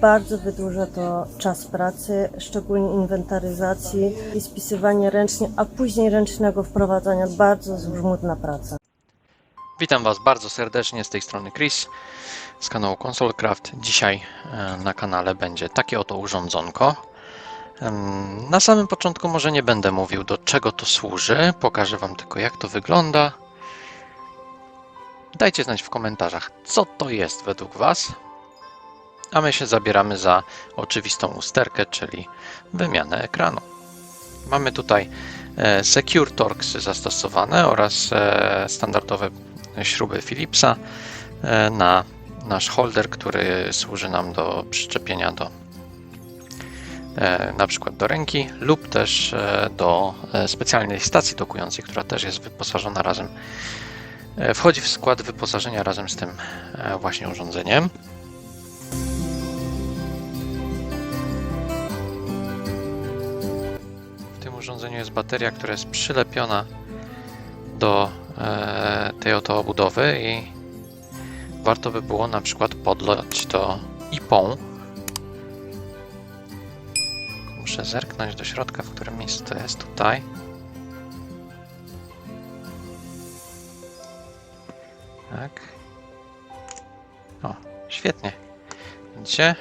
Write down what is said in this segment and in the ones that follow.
bardzo wydłuża to czas pracy, szczególnie inwentaryzacji i spisywania ręcznie, a później ręcznego wprowadzania. Bardzo żmudna praca. Witam Was bardzo serdecznie z tej strony Chris z kanału ConsoleCraft. Dzisiaj e, na kanale będzie takie oto urządzonko. Na samym początku może nie będę mówił do czego to służy, pokażę Wam tylko jak to wygląda. Dajcie znać w komentarzach co to jest według Was. A my się zabieramy za oczywistą usterkę, czyli wymianę ekranu. Mamy tutaj e, Secure Torx zastosowane oraz e, standardowe śruby Philipsa e, na nasz holder, który służy nam do przyczepienia do na przykład do ręki lub też do specjalnej stacji dokującej, która też jest wyposażona razem wchodzi w skład wyposażenia razem z tym właśnie urządzeniem. Urządzeniu jest bateria, która jest przylepiona do e, tej oto obudowy i warto by było na przykład podlać to ipą. Muszę zerknąć do środka, w którym miejscu to jest tutaj. Tak. O, świetnie. Widzicie?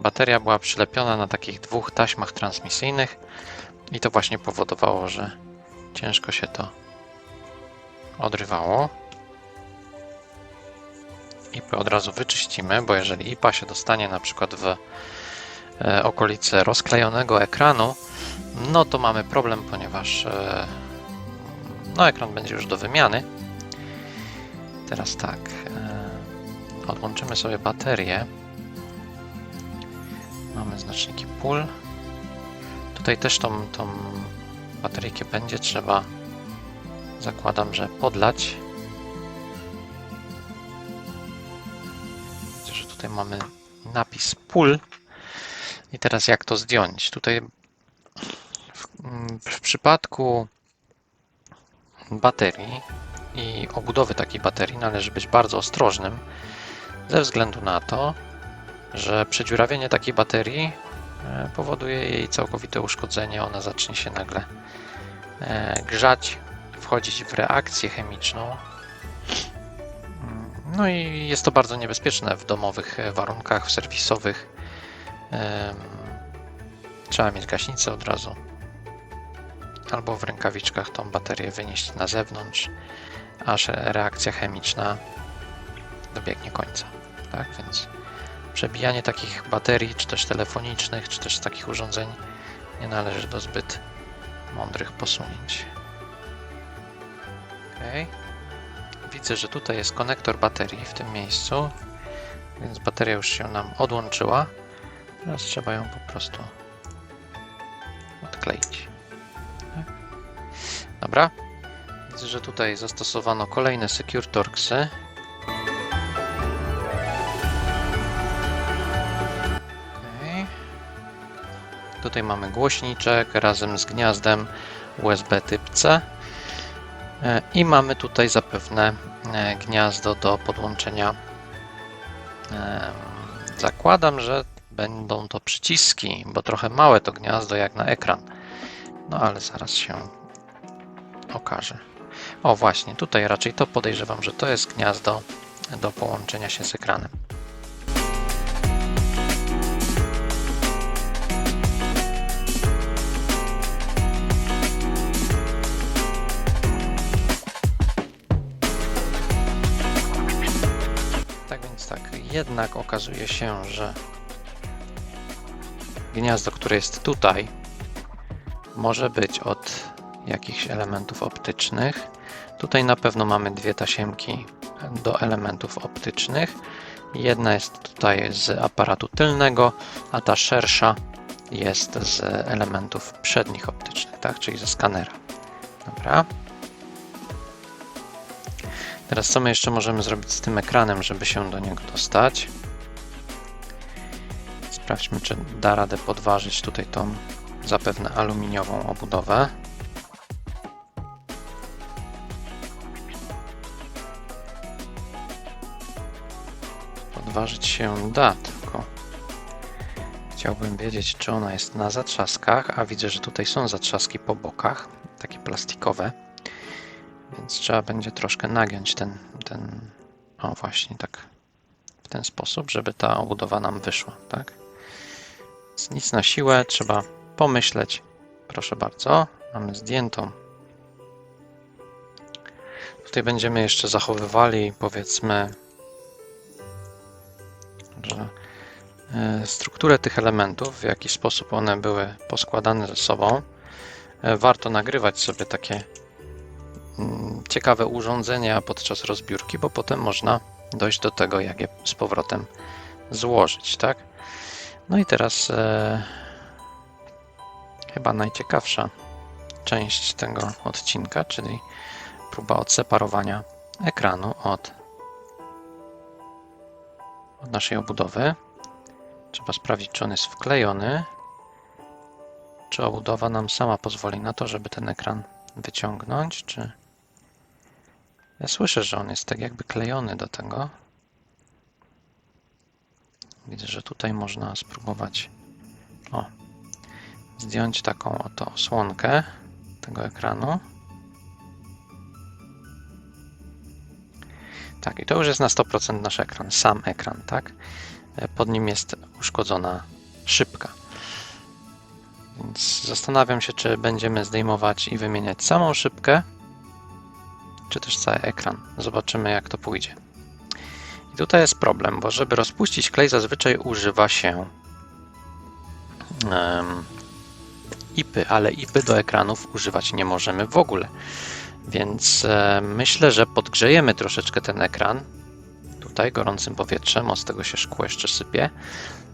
Bateria była przylepiona na takich dwóch taśmach transmisyjnych i to właśnie powodowało, że ciężko się to odrywało. IPę od razu wyczyścimy, bo jeżeli IPA się dostanie na przykład w e, okolice rozklejonego ekranu, no to mamy problem, ponieważ e, no, ekran będzie już do wymiany. Teraz tak, e, odłączymy sobie baterię. Mamy znaczniki pól. Tutaj też tą, tą będzie trzeba zakładam, że podlać. Że tutaj mamy napis pól. I teraz jak to zdjąć? Tutaj w, w przypadku baterii i obudowy takiej baterii należy być bardzo ostrożnym ze względu na to, że przedziurawienie takiej baterii powoduje jej całkowite uszkodzenie. Ona zacznie się nagle e, grzać, wchodzić w reakcję chemiczną. No i jest to bardzo niebezpieczne w domowych warunkach, w serwisowych. Trzeba mieć gaśnicę od razu. Albo w rękawiczkach tą baterię wynieść na zewnątrz, aż reakcja chemiczna dobiegnie końca. Tak więc przebijanie takich baterii, czy też telefonicznych, czy też takich urządzeń nie należy do zbyt mądrych posunięć. Ok. Widzę, że tutaj jest konektor baterii w tym miejscu, więc bateria już się nam odłączyła. Teraz trzeba ją po prostu odkleić. Tak. Dobra. Widzę, że tutaj zastosowano kolejne Secure Torxy. Tutaj mamy głośniczek razem z gniazdem USB typ C. E, I mamy tutaj zapewne e, gniazdo do podłączenia. E, Zakładam, że będą to przyciski, bo trochę małe to gniazdo jak na ekran. No ale zaraz się okaże. O właśnie, tutaj raczej to podejrzewam, że to jest gniazdo do połączenia się z ekranem. Jednak okazuje się, że gniazdo, które jest tutaj, może być od jakichś elementów optycznych. Tutaj na pewno mamy dwie tasiemki do elementów optycznych. Jedna jest tutaj z aparatu tylnego, a ta szersza jest z elementów przednich optycznych, tak? czyli ze skanera. Dobra. Teraz co my jeszcze możemy zrobić z tym ekranem, żeby się do niego dostać? Sprawdźmy, czy da radę podważyć tutaj tą zapewne aluminiową obudowę. Podważyć się da, tylko Chciałbym wiedzieć, czy ona jest na zatrzaskach, a widzę, że tutaj są zatrzaski po bokach, takie plastikowe. Więc trzeba będzie troszkę nagiąć ten, ten, o właśnie tak, w ten sposób, żeby ta obudowa nam wyszła, tak? Więc nic na siłę, trzeba pomyśleć. Proszę bardzo, mamy zdjętą. Tutaj będziemy jeszcze zachowywali, powiedzmy, że e, strukturę tych elementów, w jaki sposób one były poskładane ze sobą. E, Warto nagrywać sobie takie ciekawe urządzenia podczas rozbiórki, bo potem można dojść do tego, jak je z powrotem złożyć, tak? No i teraz e, chyba najciekawsza część tego odcinka, czyli próba odseparowania ekranu od, od naszej obudowy. Trzeba sprawdzić, czy on jest wklejony, czy obudowa nam sama pozwoli na to, żeby ten ekran wyciągnąć, czy... Ja słyszę, że on jest tak jakby klejony do tego. Widzę, że tutaj można spróbować o, zdjąć taką oto osłonkę tego ekranu. Tak, i to już jest na 100% nasz ekran, sam ekran, tak? Pod nim jest uszkodzona szybka. Więc zastanawiam się, czy będziemy zdejmować i wymieniać samą szybkę, czy też cały ekran. Zobaczymy, jak to pójdzie. I tutaj jest problem, bo żeby rozpuścić klej, zazwyczaj używa się um, IPy, ale IPy do ekranów używać nie możemy w ogóle. Więc myślę, że podgrzejemy troszeczkę ten ekran tutaj gorącym powietrzem, o z tego się szkło jeszcze sypie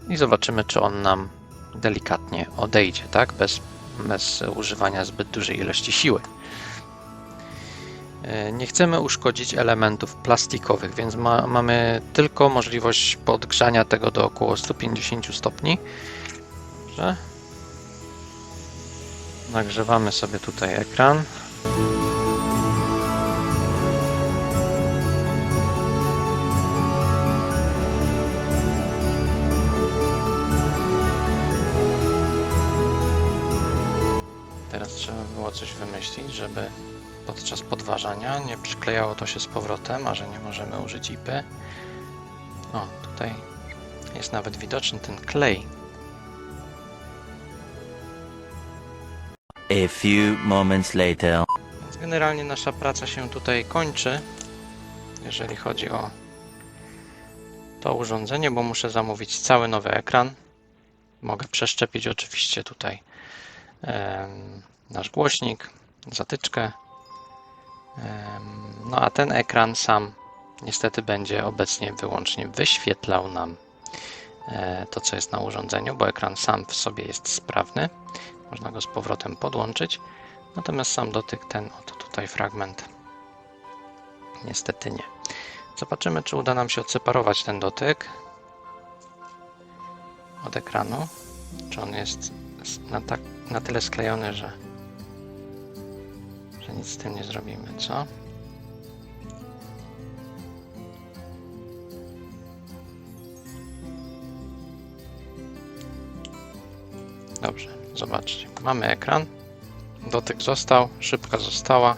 i zobaczymy, czy on nam delikatnie odejdzie, tak? Bez, bez używania zbyt dużej ilości siły. E, Nie chcemy uszkodzić elementów plastikowych, więc ma, mamy tylko możliwość podgrzania tego do około 150 stopni. Dobrze. Nagrzewamy sobie tutaj ekran. Teraz trzeba było coś wymyślić, żeby podczas podważania nie przyklejało to się z powrotem, a że nie możemy użyć IPy. O, tutaj jest nawet widoczny ten klej. A few moments later. Więc generalnie nasza praca się tutaj kończy, jeżeli chodzi o to urządzenie, bo muszę zamówić cały nowy ekran. Mogę przeszczepić oczywiście tutaj em, nasz głośnik, zatyczkę. No a ten ekran sam niestety będzie obecnie wyłącznie wyświetlał nam e, to, co jest na urządzeniu, bo ekran sam w sobie jest sprawny. Można go z powrotem podłączyć. Natomiast sam dotyk, ten oto tutaj fragment, niestety nie. Zobaczymy, czy uda nam się odseparować ten dotyk od ekranu. Czy on jest na, tak, na tyle sklejony, że, że nic z tym nie zrobimy, co? Dobrze, zobaczcie. Mamy ekran. Dotyk został, szybka została.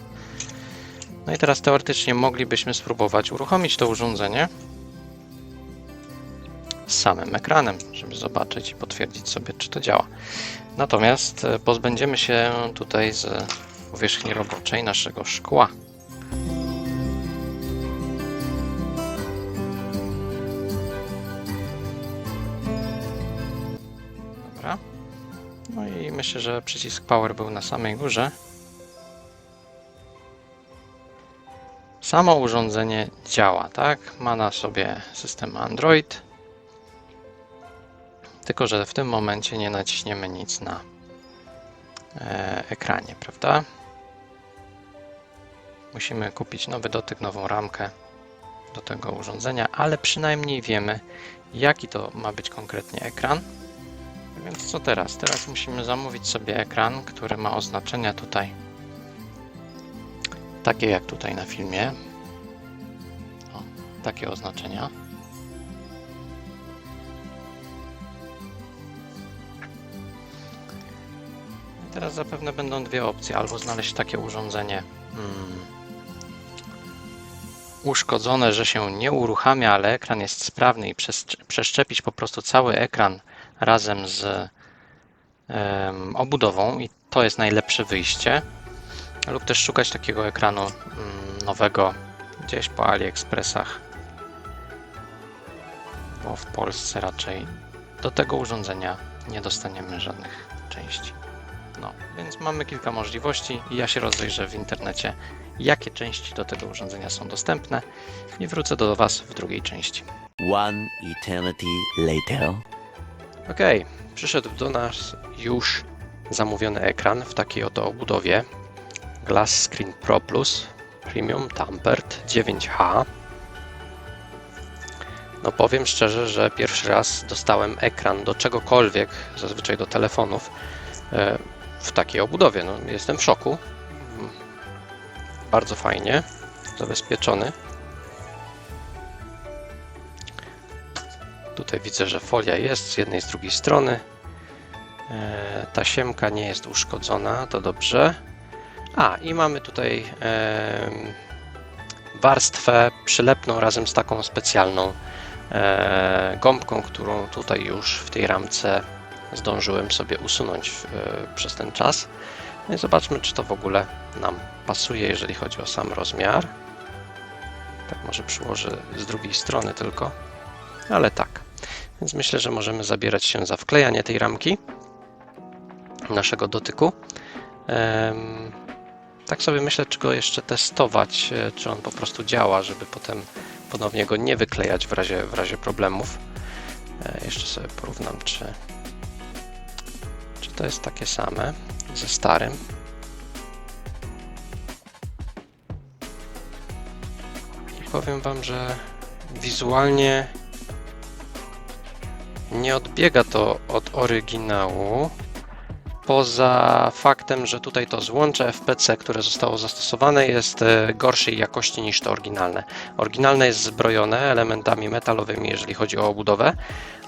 No i teraz teoretycznie moglibyśmy spróbować uruchomić to urządzenie z samym ekranem, żeby zobaczyć i potwierdzić sobie, czy to działa. Natomiast e, pozbędziemy się tutaj z powierzchni roboczej naszego szkła. Dobra. No i myślę, że przycisk Power był na samej górze. Samo urządzenie działa, tak? Ma na sobie system Android. Tylko, że w tym momencie nie naciśniemy nic na e, ekranie, prawda? Musimy kupić nowy dotyk, nową ramkę do tego urządzenia, ale przynajmniej wiemy, jaki to ma być konkretnie ekran. Więc co teraz? Teraz musimy zamówić sobie ekran, który ma oznaczenia tutaj takie jak tutaj na filmie. O, takie oznaczenia. Teraz zapewne będą dwie opcje. Albo znaleźć takie urządzenie hmm, uszkodzone, że się nie uruchamia, ale ekran jest sprawny i przeszcz- przeszczepić po prostu cały ekran razem z obudową i to jest najlepsze wyjście. Lub też szukać takiego ekranu mm, nowego gdzieś po AliExpressach, bo w Polsce raczej do tego urządzenia nie dostaniemy żadnych części. No, więc mamy kilka możliwości i ja się rozejrzę w internecie, jakie części do tego urządzenia są dostępne i wrócę do Was w drugiej części. One eternity later. Ok, przyszedł do nas już zamówiony ekran w takiej oto obudowie Glass Screen Pro Plus Premium Tampered 9H. No powiem szczerze, że pierwszy raz dostałem ekran do czegokolwiek, zazwyczaj do telefonów, e, w takiej obudowie. No, jestem w szoku. Bardzo fajnie, zabezpieczony. Tutaj widzę, że folia jest z jednej i z drugiej strony. E, Tasiemka nie jest uszkodzona, to dobrze. A, i mamy tutaj warstwę przylepną razem z taką specjalną e, gąbką, którą tutaj już w tej ramce zdążyłem sobie usunąć e, przez ten czas. No i zobaczmy, czy to w ogóle nam pasuje, jeżeli chodzi o sam rozmiar. Tak może przyłożę z drugiej strony tylko, ale tak. Więc myślę, że możemy zabierać się za wklejanie tej ramki naszego dotyku. Tak sobie myślę, czy go jeszcze testować, e, czy on po prostu działa, żeby potem ponownie go nie wyklejać w razie, w razie problemów. E, Jeszcze sobie porównam, czy, czy to jest takie same ze starym. I powiem Wam, że wizualnie nie odbiega to od oryginału. Poza faktem, że tutaj to złącze FPC, które zostało zastosowane, jest e, gorszej jakości niż to oryginalne. Oryginalne jest zbrojone elementami metalowymi, jeżeli chodzi o obudowę,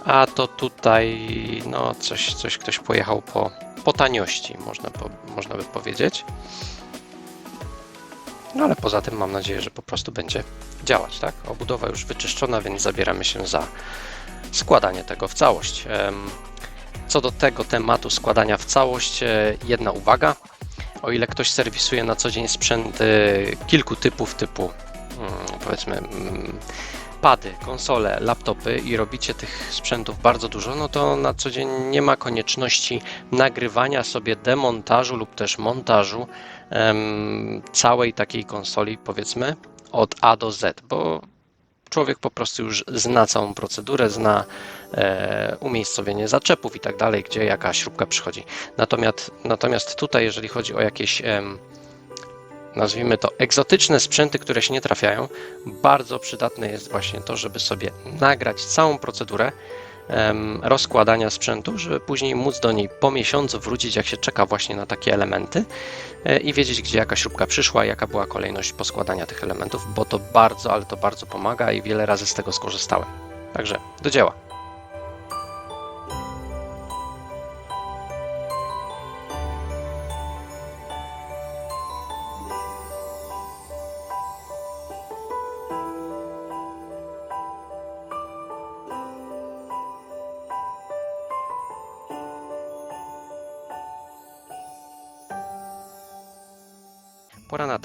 a to tutaj no, coś, coś ktoś pojechał po, po taniości, można, po, można by powiedzieć. No ale poza tym mam nadzieję, że po prostu będzie działać. Tak? Obudowa już wyczyszczona, więc zabieramy się za składanie tego w całość. Co do tego tematu składania w całość, e, jedna uwaga. O ile ktoś serwisuje na co dzień sprzęt e, kilku typów, typu mm, powiedzmy mm, pady, konsole, laptopy i robicie tych sprzętów bardzo dużo, no to na co dzień nie ma konieczności nagrywania sobie demontażu lub też montażu em, całej takiej konsoli, powiedzmy od A do Z, bo człowiek po prostu już zna całą procedurę, zna e, umiejscowienie zaczepów i tak dalej, gdzie jaka śrubka przychodzi. Natomiast, natomiast tutaj, jeżeli chodzi o jakieś, em, nazwijmy to, egzotyczne sprzęty, które się nie trafiają, bardzo przydatne jest właśnie to, żeby sobie nagrać całą procedurę rozkładania sprzętu, żeby później móc do niej po miesiącu wrócić, jak się czeka właśnie na takie elementy e, i wiedzieć, gdzie jaka śrubka przyszła, jaka była kolejność poskładania tych elementów, bo to bardzo, ale to bardzo pomaga i wiele razy z tego skorzystałem. Także do dzieła.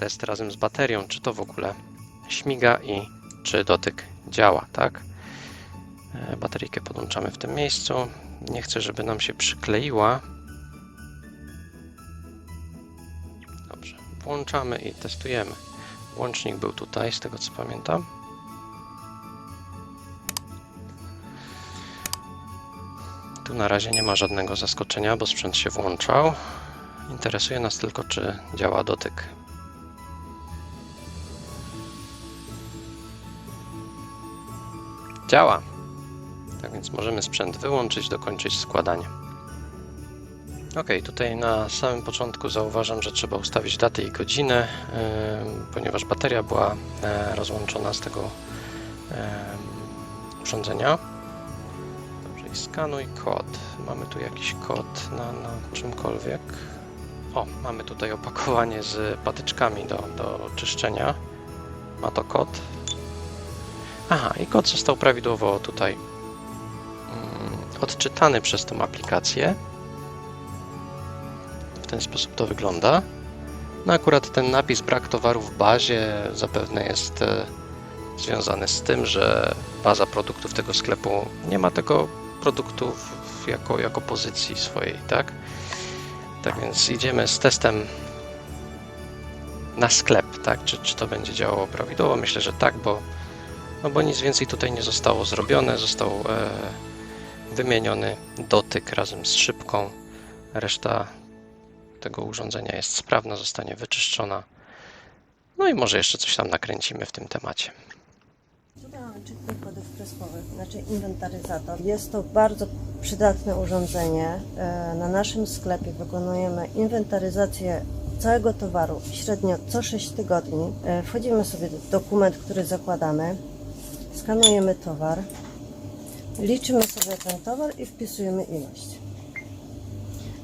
Test razem z baterią, czy to w ogóle śmiga i czy dotyk działa, tak? E, Bateryjkę podłączamy w tym miejscu. Nie chcę, żeby nam się przykleiła. Dobrze, włączamy i testujemy. Łącznik był tutaj, z tego co pamiętam. Tu na razie nie ma żadnego zaskoczenia, bo sprzęt się włączał. Interesuje nas tylko, czy działa dotyk. Działa. Tak więc możemy sprzęt wyłączyć, dokończyć składanie. Ok, tutaj na samym początku zauważam, że trzeba ustawić datę i godzinę, ponieważ bateria była e, rozłączona z tego urządzenia. Dobrze, i skanuj kod. Mamy tu jakiś kod na, na czymkolwiek. O, mamy tutaj opakowanie z patyczkami do, do czyszczenia. Ma to kod. Aha, i kod został prawidłowo tutaj mm, odczytany przez tą aplikację. W ten sposób to wygląda. No akurat ten napis brak towaru w bazie zapewne jest e, związany z tym, że baza produktów tego sklepu nie ma tego produktu jako, jako pozycji swojej, tak? Tak więc idziemy z testem na sklep, tak? Czy, czy to będzie działało prawidłowo? Myślę, że tak, bo, no bo nic więcej tutaj nie zostało zrobione. Został e, wymieniony dotyk razem z szybką. Reszta tego urządzenia jest sprawna, zostanie wyczyszczona. No i może jeszcze coś tam nakręcimy w tym temacie. Czytnik kodów kreskowych, znaczy inwentaryzator. Jest to bardzo przydatne urządzenie. E, Na naszym sklepie wykonujemy inwentaryzację całego towaru średnio co 6 tygodni. E, Wchodzimy sobie w dokument, który zakładamy, skanujemy towar, liczymy sobie ten towar i wpisujemy ilość.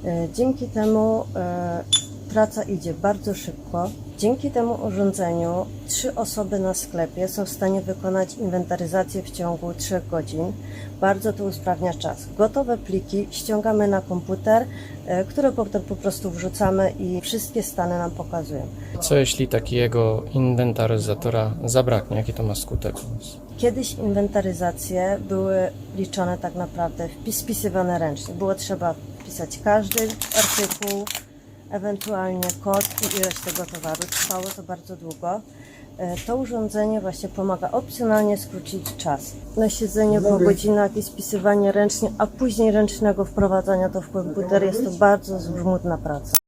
E, Dzięki temu e, praca idzie bardzo szybko. Dzięki temu urządzeniu trzy osoby na sklepie są w stanie wykonać inwentaryzację w ciągu 3 godzin. Bardzo to usprawnia czas. Gotowe pliki ściągamy na komputer, e, które potem po prostu wrzucamy i wszystkie stany nam pokazują. Co jeśli takiego inwentaryzatora zabraknie? Jaki to ma skutek? Kiedyś inwentaryzacje były liczone tak naprawdę, spisywane ręcznie. Było trzeba wpisać każdy artykuł, ewentualnie kod i ilość tego towaru. Trwało to bardzo długo. E, To urządzenie właśnie pomaga opcjonalnie skrócić czas. Na siedzenie po godzinach i spisywanie ręcznie, a później ręcznego wprowadzania to w komputer jest to bardzo żmudna praca.